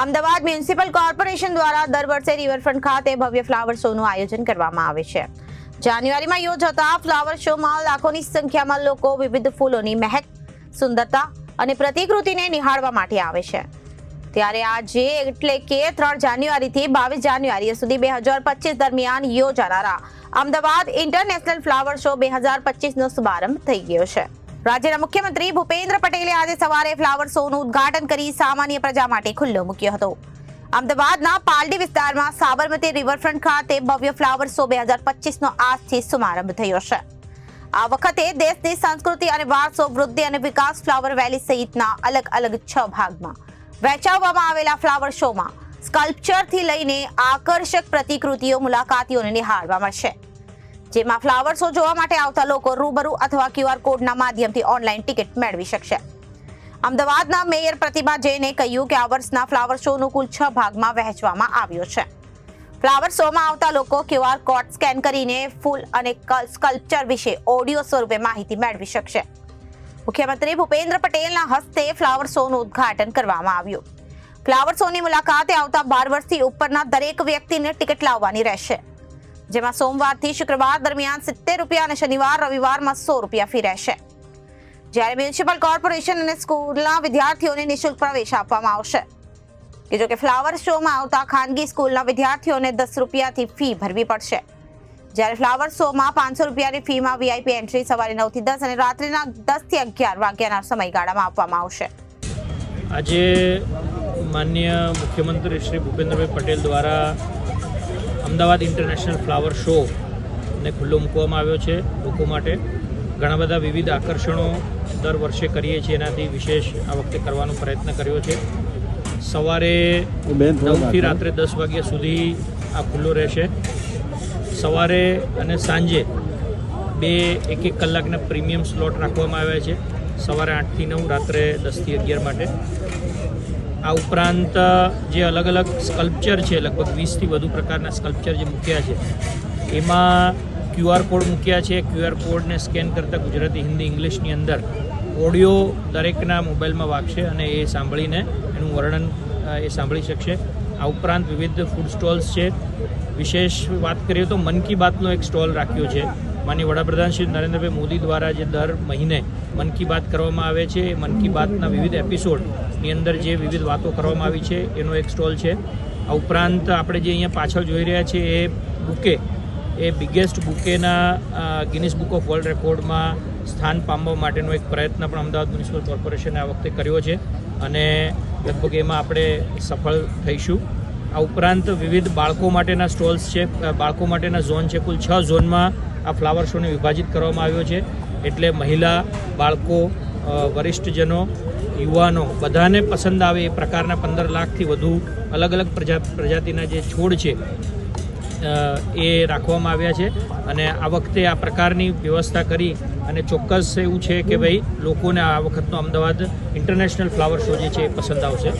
Ahmedabad municipal corporation દ્વારા દર વર્ષે રિવરફ્રન્ટ ખાતે ભવ્ય ફ્લાવર શોનું આયોજન કરવામાં આવે છે. જાન્યુઆરીમાં યોજાતા ફ્લાવર શોમાં લાખોની સંખ્યામાં લોકો વિવિધ ફૂલોની મહેક, સુંદરતા અને પ્રતિકૃતિને નિહાળવા માટે આવે છે. ત્યારે આજે એટલે કે ત્રણ જાન્યુઆરીથી બાવીસ જાન્યુઆરી સુધી બે હજાર પચીસ દરમિયાન યોજાનારા અમદાવાદ ઇન્ટરનેશનલ ફ્લાવર શો બે હજાર પચીસનો શુભારંભ થઈ ગયો છે. રાજ્યના મુખ્યમંત્રી ભૂપેન્દ્ર પટેલે આજે સવારે ફ્લાવર શોનું ઉદઘાટન કરી સામાન્ય પ્રજા માટે ખુલ્લો મૂક્યો હતો. અમદાવાદના પાલડી વિસ્તારમાં સાબરમતી રિવરફ્રન્ટ ખાતે ભવ્ય ફ્લાવર શો બે હજાર પચીસનો આજથી શુભારંભ થયો છે. આ વખતે દેશની સંસ્કૃતિ અને વારસો, વૃદ્ધિ અને વિકાસ ફ્લાવર વેલી સહિતના અલગ અલગ છ ભાગમાં વહેંચાવવામાં આવેલા ફ્લાવર શોમાં સ્કલ્પચરથી લઈને આકર્ષક પ્રતિકૃતિઓ, મુલાકાતીઓને નિહાળવા મળશે. જેમાં ફ્લાવર શો જોવા માટે આવતા લોકો રૂબરૂ અથવા ક્યુઆર કોડના માધ્યમથી ઓનલાઈન ટિકિટ મેળવી શકશે. અમદાવાદના મેયર પ્રતિભા જૈને કહ્યું કે આ વર્ષના ફ્લાવર શોનું કુલ છ ભાગમાં વહેંચવામાં આવ્યો છે. ફ્લાવર શોમાં આવતા લોકો ક્યુઆર કોડ સ્કેન કરીને ફૂલ અને સ્કલ્પચર વિશે ઓડિયો સ્વરૂપે માહિતી મેળવી શકશે. મુખ્યમંત્રી ભૂપેન્દ્ર પટેલના હસ્તે ફ્લાવર શોનું ઉદ્ઘાટન કરવામાં આવ્યું. ફ્લાવર શોની મુલાકાતે આવતા બાર વર્ષથી ઉપરના દરેક વ્યક્તિને ટિકિટ લાવવાની રહેશે. જેમાં સોમવારથી શુક્રવાર દરમિયાન સિત્તેર રૂપિયા અને શનિવાર, રવિવારમાં સો રૂપિયા ફી રહેશે. જ્યારે મ્યુનિસિપલ કોર્પોરેશન અને સ્કૂલના વિદ્યાર્થીઓને નિઃશુલ્ક પ્રવેશ આપવામાં આવશે. કે જો કે ફ્લાવર શોમાં આવતા ખાનગી સ્કૂલના વિદ્યાર્થીઓને દસ રૂપિયાથી ફી ભરવી પડશે. જ્યારે ફ્લાવર શોમાં પાંચસો રૂપિયાની ફીમાં વીઆઈપી એન્ટ્રી સવારે નવથી દસ અને રાત્રિના દસથી અગિયાર વાગ્યાના સમયગાળામાં આપવામાં આવશે. આજે માન્ય મુખ્યમંત્રી શ્રી ભૂપેન્દ્રભાઈ પટેલ દ્વારા અમદાવાદ ઇન્ટરનેશનલ ફ્લાવર શો ને ખુલ્લો મૂકવામાં આવ્યો છે લોકો માટે. ઘણા બધા વિવિધ આકર્ષણો દર વર્ષે કરીએ છીએ એનાથી વિશેષ આ વખતે કરવાનો પ્રયત્ન કર્યો છે. સવારે નવથી રાત્રે દસ વાગ્યા સુધી આ ખુલ્લો રહેશે. સવારે અને સાંજે બે એક એક કલાકના પ્રીમિયમ સ્લોટ રાખવામાં આવ્યા છે. સવારે આઠથી નવ, રાત્રે દસથી અગિયાર માટે. આ ઉપરાંત જે અલગ અલગ સ્કલ્પચર છે, લગભગ વીસથી વધુ પ્રકારના સ્કલ્પચર જે મૂક્યા છે, એમાં ક્યુઆર કોડ મૂક્યા છે. ક્યુઆર કોડને સ્કેન કરતાં ગુજરાતી, હિન્દી, ઇંગ્લિશની અંદર ઓડિયો દરેકના મોબાઈલમાં વાગશે અને એ સાંભળીને એનું વર્ણન એ સાંભળી શકશે. આ ઉપરાંત વિવિધ ફૂડ સ્ટોલ્સ છે. વિશેષ વાત કરીએ તો મન કી બાતનો એક સ્ટોલ રાખ્યો છે. માનનીય વડાપ્રધાન શ્રી નરેન્દ્રભાઈ મોદી દ્વારા જે દર મહિને મન કી બાત કરવામાં આવે છે, એ મન કી બાતના વિવિધ એપિસોડની અંદર જે વિવિધ વાતો કરવામાં આવી છે, એનો એક સ્ટોલ છે. આ ઉપરાંત આપણે જે અહીંયા પાછળ જોઈ રહ્યા છીએ એ બુકે, એ બિગેસ્ટ બુકેના ગિનિસ બુક ઓફ વર્લ્ડ રેકોર્ડમાં સ્થાન પામવા માટેનો એક પ્રયત્ન પણ અમદાવાદ મ્યુનિસિપલ કોર્પોરેશને આ વખતે કર્યો છે. અને લગભગ એમાં આપણે સફળ થઈશું. આ ઉપરાંત વિવિધ બાળકો માટેના સ્ટોલ્સ છે બાળકો માટેના ઝોન છે. કુલ છ ઝોનમાં આ ફ્લાવર શોને વિભાજિત કરવામાં આવ્યો છે. એટલે મહિલા, બાળકો વરિષ્ઠજનો, યુવાનો બધાને પસંદ આવે એ પ્રકારના પંદર લાખથી વધુ અલગ અલગ પ્રજા, પ્રજાતિના જે છોડ છે એ રાખવામાં આવ્યા છે. અને આ વખતે આ પ્રકારની વ્યવસ્થા કરી અને ચોક્કસ એવું છે કે ભાઈ લોકોને આ વખતનો અમદાવાદ ઇન્ટરનેશનલ ફ્લાવર શો જે છે એ પસંદ આવશે.